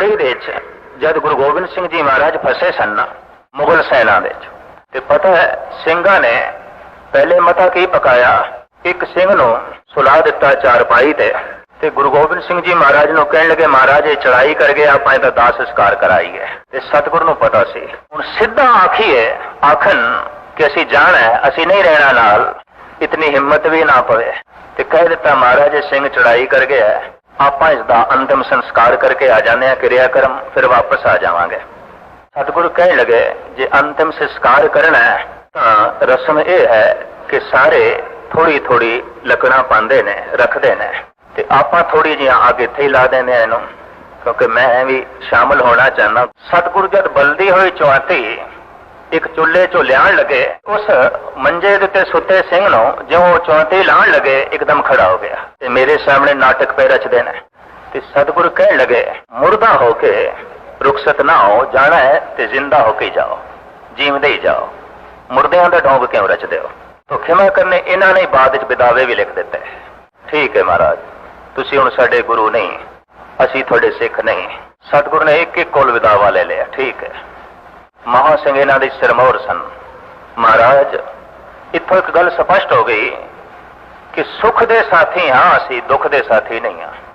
ਕੜੀ ਦੇ ਵਿੱਚ ਜਦ ਗੁਰੂ ਗੋਬਿੰਦ ਸਿੰਘ ਜੀ ਮਹਾਰਾਜ ਫਸੇ ਸਨ ਨਾ, ਮੁਗਲ ਸੈਨਾ ਦੇ ਵਿੱਚ ਤੇ ਪਤਾ ਹੈ ਸਿੰਘਾਂ ਨੇ ਪਹਿਲੇ ਮਤਾ ਕੀ ਪਕਾਇਆ? ਇੱਕ ਸਿੰਘ ਨੂੰ ਸੁਲਾ ਦਿੱਤਾ ਚਾਰਪਾਈ ਤੇ। ਤੇ ਗੁਰੂ ਗੋਬਿੰਦ ਸਿੰਘ ਜੀ ਮਹਾਰਾਜ ਨੂੰ ਕਹਿਣ ਲੱਗੇ ਮਹਾਰਾਜ ਇਹ ਚੜਾਈ ਕਰ ਗਏ ਆਪਾਂ ਇਹਦਾ ਦਾਸ ਸੰਸਕਾਰ ਕਰਾਈਏ। ਤੇ ਸਤਿਗੁਰੂ ਨੂੰ ਪਤਾ ਸੀ। ਹੁਣ ਸਿੱਧਾ ਆਖੀਏ ਆਖਣ ਕਿ ਅਸੀਂ ਜਾਣਾ ਅਸੀਂ ਨਹੀਂ ਰਹਿਣਾ ਨਾਲ। ਇਤਨੀ ਹਿੰਮਤ ਵੀ ਨਾ ਪਵੇ। ਤੇ ਕਹਿ ਦਿੱਤਾ ਮਹਾਰਾਜ ਸਿੰਘ ਚੜਾਈ ਕਰ ਗਿਆ ਹੈ, ਆਪਾਂ ਇਸ ਦਾ ਅੰਤਿਮ ਸੰਸਕਾਰ ਕਰਕੇ ਆ ਜਾਂਦੇ ਹਾਂ ਕਿਰਿਆ ਕਰਮ ਫਿਰ ਵਾਪਸ ਆ ਜਾਵਾਂਗੇ। ਸਤਿਗੁਰੂ ਕਹਿਣ ਲੱਗੇ, ਜੇ ਅੰਤਿਮ ਸੰਸਕਾਰ ਕਰਨਾ ਹੈ, ਤਾਂ ਰਸਮ ਇਹ ਹੈ ਕਿ ਸਾਰੇ ਥੋੜੀ ਥੋੜੀ ਲੱਕੜਾਂ ਪਾਉਂਦੇ ਨੇ, ਰੱਖਦੇ ਨੇ। ਤੇ ਆਪਾਂ ਥੋੜੀ ਜਿਹੀਆਂ ਅੱਗ ਇੱਥੇ ਹੀ ਲਾ ਦਿੰਦੇ ਆ ਇਹਨੂੰ, ਕਿਉਂਕਿ ਮੈਂ ਵੀ ਸ਼ਾਮਲ ਹੋਣਾ ਚਾਹੁੰਦਾ। ਸਤਿਗੁਰੂ ਜਦ ਬਲਦੀ ਹੋਈ ਚੁਆਤੀ ਇੱਕ ਚੁੱਲ੍ਹੇ ਚੋਂ ਲਿਆਉਣ ਲੱਗੇ, ਉਸ ਮੰਜੇ ਦੇ ਉੱਤੇ ਸੁੱਤੇ ਸਿੰਘ ਨੂੰ ਜਿਉਂ ਉਹ ਚੁਆਤੀ ਲਾਉਣ ਲੱਗੇ, ਇੱਕਦਮ ਖੜਾ ਹੋ ਗਿਆ ਤੇ ਮੇਰੇ ਸਾਹਮਣੇ ਨਾਟਕ ਪੈ ਰਚਦੇ ਨੇ ਤੇ ਸਤਿਗੁਰੂ ਕਹਿਣ ਲੱਗੇ, ਮੁਰਦਾ ਹੋ ਕੇ ਰੁਖਸਤ ਨਾ ਹੋ, ਜਾਣਾ ਹੈ ਤੇ ਜ਼ਿੰਦਾ ਹੋ ਕੇ ਜਾਓ ਜੀਵਦੇ ਹੀ ਜਾਓ। ਮੁਰਦਿਆਂ ਦਾ ਢੋਂਗ ਕਿਉਂ ਰਚਦੇ ਹੋ? ਤੋ ਖਿਮਾ ਕਰਨੇ ਇਹਨਾਂ ਨੇ ਬਾਅਦ ਵਿੱਚ ਵਿਦਾਵੇ ਵੀ ਲਿਖ ਦਿੱਤੇ। ਠੀਕ ਹੈ ਮਹਾਰਾਜ, ਤੁਸੀਂ ਹੁਣ ਸਾਡੇ ਗੁਰੂ ਨਹੀਂ, ਅਸੀਂ ਤੁਹਾਡੇ ਸਿੱਖ ਨਹੀਂ। ਸਤਿਗੁਰੂ ਨੇ ਇੱਕ ਇੱਕ ਕੋਲ ਵਿਦਾਵਾ ਲੈ ਲਿਆ, ਠੀਕ ਹੈ। ਮਹਾ ਸਿੰਘ ਇਹਨਾਂ ਦੇ ਸਿਰਮੌਰ ਸਨ। ਮਹਾਰਾਜ, ਇੱਥੋਂ ਇੱਕ ਗੱਲ ਸਪਸ਼ਟ ਹੋ ਗਈ ਕਿ ਸੁਖ ਦੇ ਸਾਥੀ ਹਾਂ, ਅਸੀਂ ਦੁੱਖ ਦੇ ਸਾਥੀ ਨਹੀਂ ਹਾਂ।